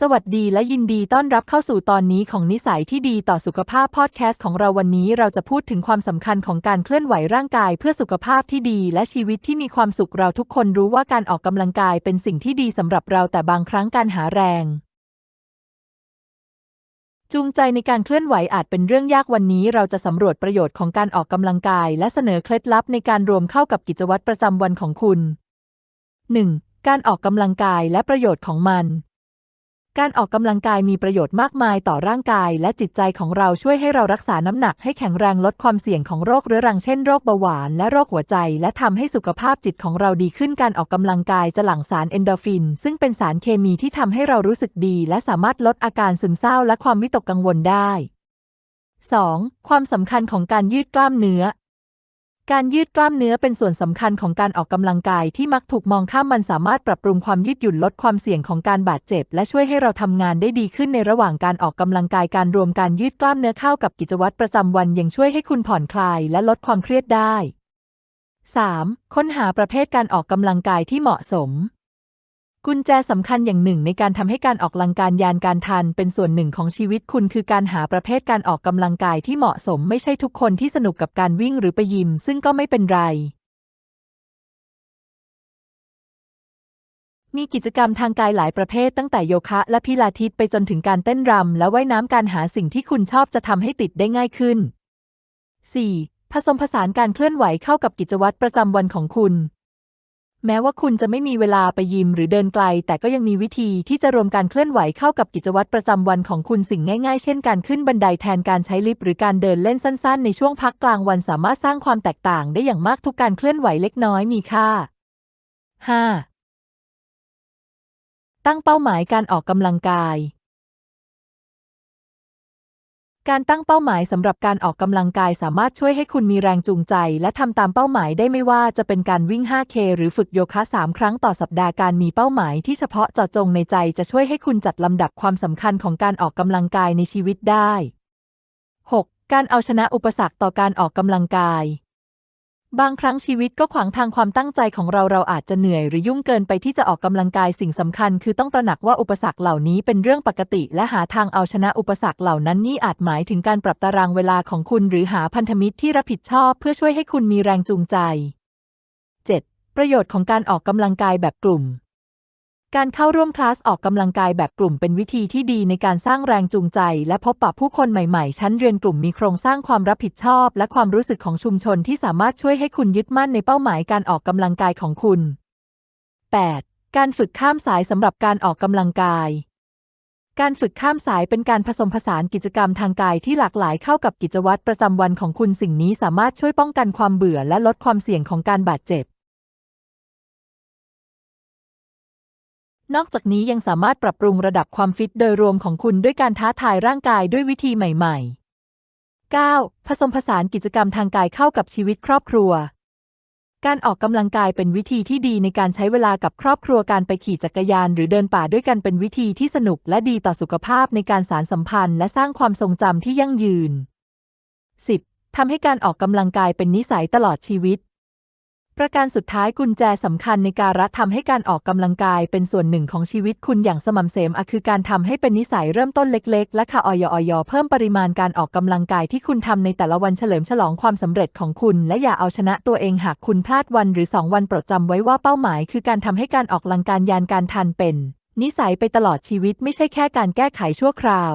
สวัสดีและยินดีต้อนรับเข้าสู่ตอนนี้ของนิสัยที่ดีต่อสุขภาพพอดแคสต์ของเราวันนี้เราจะพูดถึงความสำคัญของการเคลื่อนไหวร่างกายเพื่อสุขภาพที่ดีและชีวิตที่มีความสุขเราทุกคนรู้ว่าการออกกำลังกายเป็นสิ่งที่ดีสำหรับเราแต่บางครั้งการหาแรง จูงใจในการเคลื่อนไหวอาจเป็นเรื่องยากวันนี้เราจะสำรวจประโยชน์ของการออกกำลังกาย และเสนอเคล็ดลับในการรวมเข้ากับกิจวัตรประจำวันของคุณ 1. การออกกำลังกายและประโยชน์ของมัน การออกกำลังกายมีประโยชน์มากมายต่อร่างกาย และจิตใจของเราช่วยให้เรารักษาน้ำหนักให้แข็งแรงลดความเสี่ยงของโรคเรื้อรังเช่นโรคเบาหวานและโรคหัวใจ และทำให้สุขภาพจิตของเราดีขึ้นการออกกำลังกายจะหลั่งสารเอนโดฟิน ซึ่งเป็นสารเคมีที่ทำให้เรารู้สึกดี และสามารถลดอาการซึมเศร้าและความวิตกกังวลได้ 2. ความสำคัญของการยืดกล้ามเนื้อ การยืดกล้ามเนื้อเป็นส่วนสำคัญของการออกกำลังกายที่มักถูกมองข้ามมันสามารถปรับปรุงความยืดหยุ่นลดความเสี่ยงของการบาดเจ็บ และช่วยให้เราทำงานได้ดีขึ้นในระหว่างการออกกำลังกายการรวมการยืดกล้ามเนื้อเข้ากับกิจวัตรประจำวันยังช่วยให้คุณผ่อนคลายและลดความเครียดได้ 3. ค้นหาประเภทการออกกำลังกายที่เหมาะสม กุญแจสำคัญอย่างหนึ่งในการทำให้การออกกำลังกายยานการทันเป็นส่วนหนึ่งของชีวิตคุณคือการหาประเภทการออกกำลังกายที่เหมาะสมไม่ใช่ทุกคนที่สนุกกับการวิ่งหรือไปยิม ซึ่งก็ไม่เป็นไร มีกิจกรรมทางกายหลายประเภทตั้งแต่โยคะและพิลาทิสไปจนถึงการเต้นรำและว่ายน้ำการหาสิ่งที่คุณชอบจะทำให้ติดได้ง่ายขึ้น 4. ผสมผสานการเคลื่อนไหวเข้ากับกิจวัตรประจำวันของคุณ แม้ว่าคุณจะไม่มีเวลาไปยิมหรือเดินไกล แต่ก็ยังมีวิธีที่จะรวมการเคลื่อนไหวเข้ากับกิจวัตรประจำวันของคุณสิ่งง่ายๆ เช่นการขึ้นบันไดแทนการใช้ลิฟต์หรือการเดินเล่นสั้นๆ ในช่วงพักกลางวันสามารถสร้างความแตกต่างได้อย่างมากทุกการเคลื่อนไหวเล็กน้อยมีค่า 5. ตั้งเป้าหมายการออกกำลังกาย การตั้งเป้าหมายสำหรับการออกกำลังกายสามารถช่วยให้คุณมีแรงจูงใจ และทำตามเป้าหมายได้ไม่ว่าจะเป็นการวิ่ง 5K หรือฝึกโยคะ 3 ครั้งต่อสัปดาห์การมีเป้าหมายที่เฉพาะเจาะจงในใจจะช่วยให้คุณจัดลำดับความสำคัญของการออกกำลังกายในชีวิตได้ 6. การเอาชนะอุปสรรคต่อการออกกำลังกาย บางครั้งชีวิตก็ขวางทางความตั้งใจของเราเราอาจจะเหนื่อยหรือยุ่งเกินไปที่จะออกกำลังกายสิ่งสำคัญ คือต้องตระหนักว่าอุปสรรคเหล่านี้เป็นเรื่องปกติ และหาทางเอาชนะอุปสรรคเหล่านั้นนี่อาจหมายถึงการปรับตารางเวลาของคุณ หรือหาพันธมิตรที่รับผิดชอบ เพื่อช่วยให้คุณมีแรงจูงใจ 7. ประโยชน์ของการออกกำลังกายแบบกลุ่ม การเข้าร่วมคลาสออกกำลังกายแบบกลุ่มเป็นวิธีที่ดีในการสร้างแรงจูงใจ และพบปะผู้คนใหม่ๆ ชั้นเรียนกลุ่มมีโครงสร้างความรับผิดชอบ และความรู้สึกของชุมชนที่สามารถช่วยให้คุณยึดมั่นในเป้าหมายการออกกำลังกายของคุณ 8. การฝึกข้ามสายสำหรับการออกกำลังกายการฝึกข้ามสายเป็นการผสมผสานกิจกรรมทางกายที่หลากหลายเข้ากับกิจวัตรประจำวันของคุณสิ่งนี้สามารถช่วยป้องกันความเบื่อและลดความเสี่ยงของการบาดเจ็บ นอกจากนี้ยังสามารถปรับปรุงระดับความฟิตโดยรวมของคุณด้วยการท้าทายร่างกายด้วยวิธีใหม่ๆ 9. ผสมผสานกิจกรรมทางกายเข้ากับชีวิตครอบครัว การออกกำลังกายเป็นวิธีที่ดีในการใช้เวลากับครอบครัวการไปขี่จักรยาน หรือเดินป่าด้วยกันเป็นวิธีที่สนุกและดีต่อสุขภาพในการสารสัมพันธ์ และสร้างความทรงจำที่ยั่งยืน 10. ทำให้การออกกำลังกายเป็นนิสัยตลอดชีวิต ประการสุดท้ายกุญแจสำคัญในการรัทำให้การออกกำลังกายเป็นส่วนหนึ่งของชีวิตคุณอย่างสม่ำเสมอคือการทำให้เป็นนิสัยเริ่มต้นเล็กๆ และค่ะออยออยเพิ่มปริมาณการออกกำลังกายที่คุณทำในแต่ละวันเฉลิมฉลองความสำเร็จของคุณ และอย่าเอาชนะตัวเองหากคุณพลาดวันหรือสองวันโปรดจำไว้ว่าเป้าหมาย คือการทำให้การออกกำลังกายยานการทันเป็น นิสัยไปตลอดชีวิตไม่ใช่แค่การแก้ไขชั่วคราว